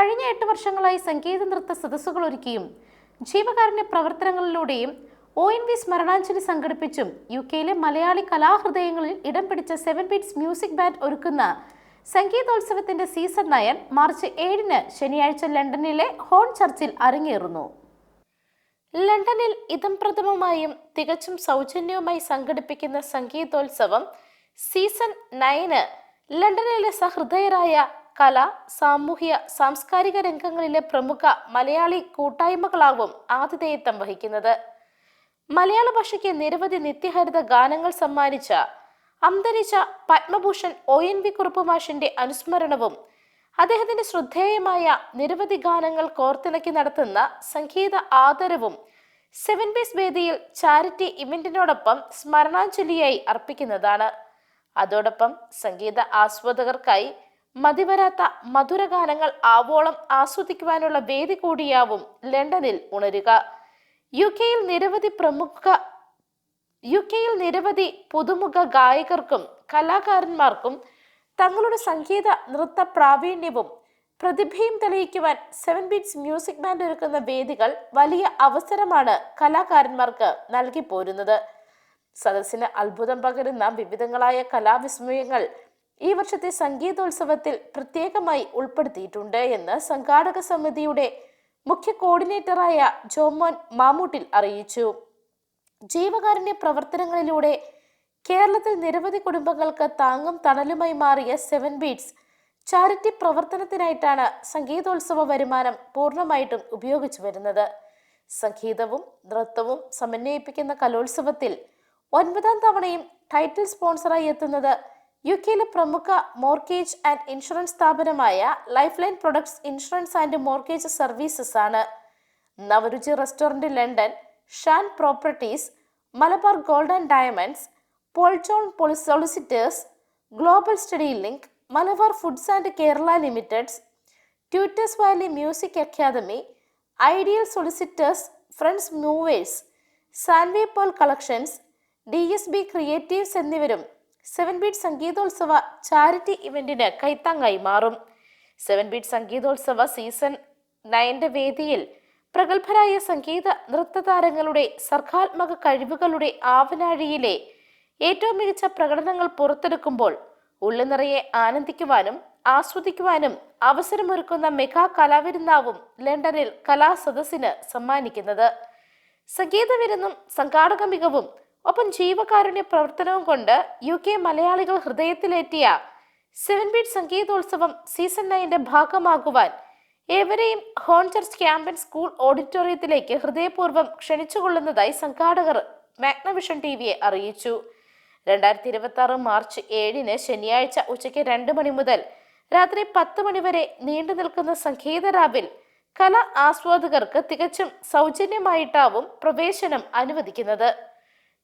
കഴിഞ്ഞ എട്ട് വർഷങ്ങളായി സംഗീത നൃത്ത സദസ്സുകൾ ഒരുക്കിയും ജീവകാരുണ്യ പ്രവർത്തനങ്ങളിലൂടെയും ഒ എൻ വി സ്മരണാഞ്ജലി സംഘടിപ്പിച്ചും യു കെയിലെ മലയാളി കലാഹൃദയങ്ങളിൽ ഇടം പിടിച്ച സെവൻ ബീറ്റ്സ് മ്യൂസിക് ബാൻഡ് ഒരുക്കുന്ന സംഗീതോത്സവത്തിന്റെ സീസൺ നയൻ മാർച്ച് ഏഴിന് ശനിയാഴ്ച ലണ്ടനിലെ ഹോൺ ചർച്ചിൽ അരങ്ങേറുന്നു. ലണ്ടനിൽ ഇതം പ്രഥമമായും തികച്ചും സൗജന്യവുമായി സംഘടിപ്പിക്കുന്ന സംഗീതോത്സവം സീസൺ നയന് ലണ്ടനിലെ സഹൃദയരായ കല സാമൂഹ്യ സാംസ്കാരിക രംഗങ്ങളിലെ പ്രമുഖ മലയാളി കൂട്ടായ്മകളാവും ആതിഥേയത്വം വഹിക്കുന്നത്. മലയാള ഭാഷയ്ക്ക് നിരവധി നിത്യഹരിത ഗാനങ്ങൾ സമ്മാനിച്ച അന്തരിച്ച Padmabhushan O N V Kurup മാഷിന്റെ അനുസ്മരണവും അദ്ദേഹത്തിന്റെ ശ്രദ്ധേയമായ നിരവധി ഗാനങ്ങൾ കോർത്തിണക്കി നടത്തുന്ന സംഗീത ആദരവും സെവൻ ബേസ് വേദിയിൽ ചാരിറ്റി ഇവന്റിനോടൊപ്പം സ്മരണാഞ്ജലിയായി അർപ്പിക്കുന്നതാണ്. അതോടൊപ്പം സംഗീത ആസ്വാദകർക്കായി മതിവരാത്ത മധുരഗാനങ്ങൾ ആവോളം ആസ്വദിക്കുവാനുള്ള വേദി കൂടിയാവും ലണ്ടനിൽ ഉണരുക. യു കെയിൽ നിരവധി പ്രമുഖ യു കെയിൽ നിരവധി പുതുമുഖ ഗായകർക്കും കലാകാരന്മാർക്കും തങ്ങളുടെ സംഗീത നൃത്ത പ്രാവീണ്യവും പ്രതിഭയും തെളിയിക്കുവാൻ സെവൻ ബീറ്റ്സ് മ്യൂസിക് ബാൻഡ് ഒരുക്കുന്ന വേദികൾ വലിയ അവസരമാണ് കലാകാരന്മാർക്ക് നൽകി പോരുന്നത് സദസ്സിന് അത്ഭുതം പകരുന്ന വിവിധങ്ങളായ കലാവിസ്മയങ്ങൾ ഈ വർഷത്തെ സംഗീതോത്സവത്തിൽ പ്രത്യേകമായി ഉൾപ്പെടുത്തിയിട്ടുണ്ട് എന്ന് സംഘാടക സമിതിയുടെ മുഖ്യ കോർഡിനേറ്ററായ ജോമോൻ മാമൂട്ടിൽ അറിയിച്ചു. ജീവകാരുണ്യ പ്രവർത്തനങ്ങളിലൂടെ കേരളത്തിൽ നിരവധി കുടുംബങ്ങൾക്ക് താങ്ങും തണലുമായി മാറിയ സെവൻ ബീറ്റ്സ് ചാരിറ്റി പ്രവർത്തനത്തിനായിട്ടാണ് സംഗീതോത്സവ വരുമാനം പൂർണമായിട്ടും ഉപയോഗിച്ചു വരുന്നത്. സംഗീതവും നൃത്തവും സമന്വയിപ്പിക്കുന്ന കലോത്സവത്തിൽ ഒൻപതാം തവണയും ടൈറ്റിൽ സ്പോൺസറായി എത്തുന്നത് യു കെയിലെ പ്രമുഖ മോർഗേജ് ആൻഡ് ഇൻഷുറൻസ് സ്ഥാപനമായ life line products insurance and mortgage services ആണ്. Navaruchi restaurant London Shan properties Malabar gold and diamonds Paul John പോളിസോളിസിറ്റേഴ്സ് global study link Malabar foods and Kerala limiteds tutors valley music academy ideal solicitors friends movers സാൻവേ Paul collections D S B creatives എന്നിവരും seven beat സംഗീതോത്സവ charity ഇവന്റിന് കൈത്താങ്ങായി മാറും. Seven beat സംഗീതോത്സവ season നയന്റെ വേദിയിൽ പ്രഗത്ഭരായ സംഗീത നൃത്ത താരങ്ങളുടെ സർഗാത്മക കഴിവുകളുടെ ആവനാഴിയിലെ ഏറ്റവും മികച്ച പ്രകടനങ്ങൾ പുറത്തെടുക്കുമ്പോൾ ഉള്ളു നിറയെ ആനന്ദിക്കുവാനും ആസ്വദിക്കുവാനും അവസരമൊരുക്കുന്ന മെഗാ കലാവിരുന്നാവും ലണ്ടനിൽ കലാസദസ്സിന് സമ്മാനിക്കുന്നത്. സംഗീതവിരുന്നും സംഘാടക മികവും ഒപ്പം ജീവകാരുണ്യ പ്രവർത്തനവും കൊണ്ട് യു കെ മലയാളികൾ ഹൃദയത്തിലേറ്റിയ സെവൻ ബീറ്റ് സംഗീതോത്സവം സീസൺ നയന്റെ ഭാഗമാകുവാൻ ഏവരെയും ഹോൺചർച്ച് ക്യാമ്പൻ സ്കൂൾ ഓഡിറ്റോറിയത്തിലേക്ക് ഹൃദയപൂർവം ക്ഷണിച്ചുകൊള്ളുന്നതായി സംഘാടകർ മാഗ്നവിഷൻ ടി വിയെ അറിയിച്ചു. രണ്ടായിരത്തി ഇരുപത്തി ആറ് മാർച്ച് ഏഴിന് ശനിയാഴ്ച ഉച്ചയ്ക്ക് രണ്ട് മണി മുതൽ രാത്രി പത്ത് മണിവരെ നീണ്ടു നിൽക്കുന്ന സംഗീത റാബിൽ കല ആസ്വാദകർക്ക് തികച്ചും സൗജന്യമായിട്ടാവും പ്രവേശനം അനുവദിക്കുന്നത്.